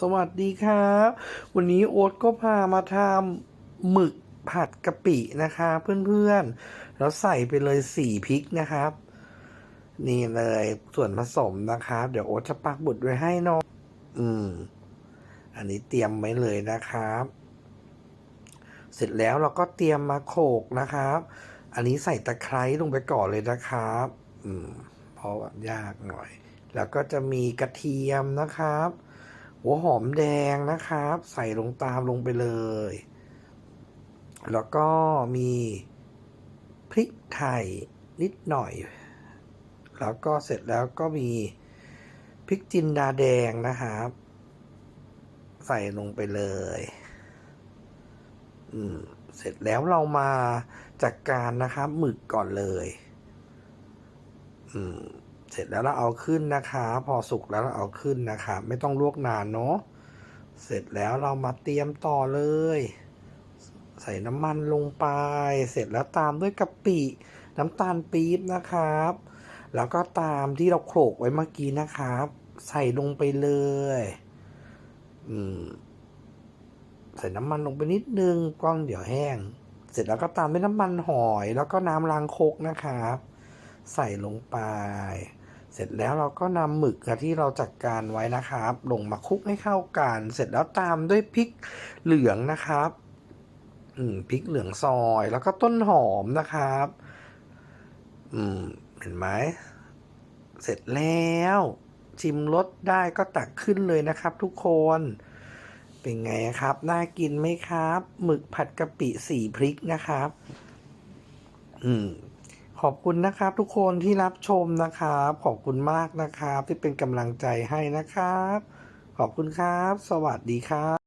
สวัสดีครับ วันนี้โอ๊ตก็พามาทำหมึกผัดกะปินะคะเพื่อนๆ แล้วใส่ไปเลยสี่พริกนะครับ นี่เลยส่วนผสมนะครับเดี๋ยวโอ๊ตจะปักบุตรไว้ให้เนอะอืม อันนี้เตรียมไว้เลยนะครับ เสร็จแล้วเราก็เตรียมมาโขกนะครับ อันนี้ใส่ตะไคร้ลงไปก่อนเลยนะครับ อืม เพราะว่ายากหน่อย แล้วก็จะมีกระเทียมนะครับ หัวหอมแดงนะครับ ใส่ลงตามลงไปเลย แล้วก็มีพริกไทยนิดหน่อย แล้วก็เสร็จแล้วก็มีพริกจินดาแดงนะครับ ใส่ลงไปเลยอืมเสร็จแล้วเรามาจัดกการนะครับหมึกก่อนเลย อืม เสร็จแล้วเราเอาขึ้นนะคะ พอสุกแล้วเราเอาขึ้นนะคะ ไม่ต้องลวกนานเนาะเสร็จแล้วเรามาเตรียมต่อเลย ใส่น้ำมันลงไป เสร็จแล้วตามด้วยกะปิ น้ำตาลปี๊บนะครับ แล้วก็ตามที่เราโขลกไว้เมื่อกี้นะครับ ใส่ลงไปเลยอืมใส่น้ำมันลงไปนิดนึงกล้องเดี๋ยวแห้ง เสร็จแล้วก็ตามด้วยน้ำมันหอย แล้วก็น้ำล้างคกนะครับ ใส่ลงไป เสร็จแล้วเราก็นำหมึกที่เราจัดการไว้นะครับ ลงมาคลุกให้เข้ากัน เสร็จแล้วตามด้วยพริกเหลืองนะครับอืมพริกเหลืองซอยแล้วก็ต้นหอมนะครับ อืมเห็นไหมเสร็จแล้ว ชิมรสได้ก็ตักขึ้นเลยนะครับ ทุกคน เป็นไงครับ น่ากินไหมครับ หมึกผัดกะปิสีพริกนะครับ อืม ขอบคุณนะครับทุกคนที่รับชมนะครับ ขอบคุณมากนะครับ ที่เป็นกำลังใจให้นะครับ ขอบคุณครับ สวัสดีครับ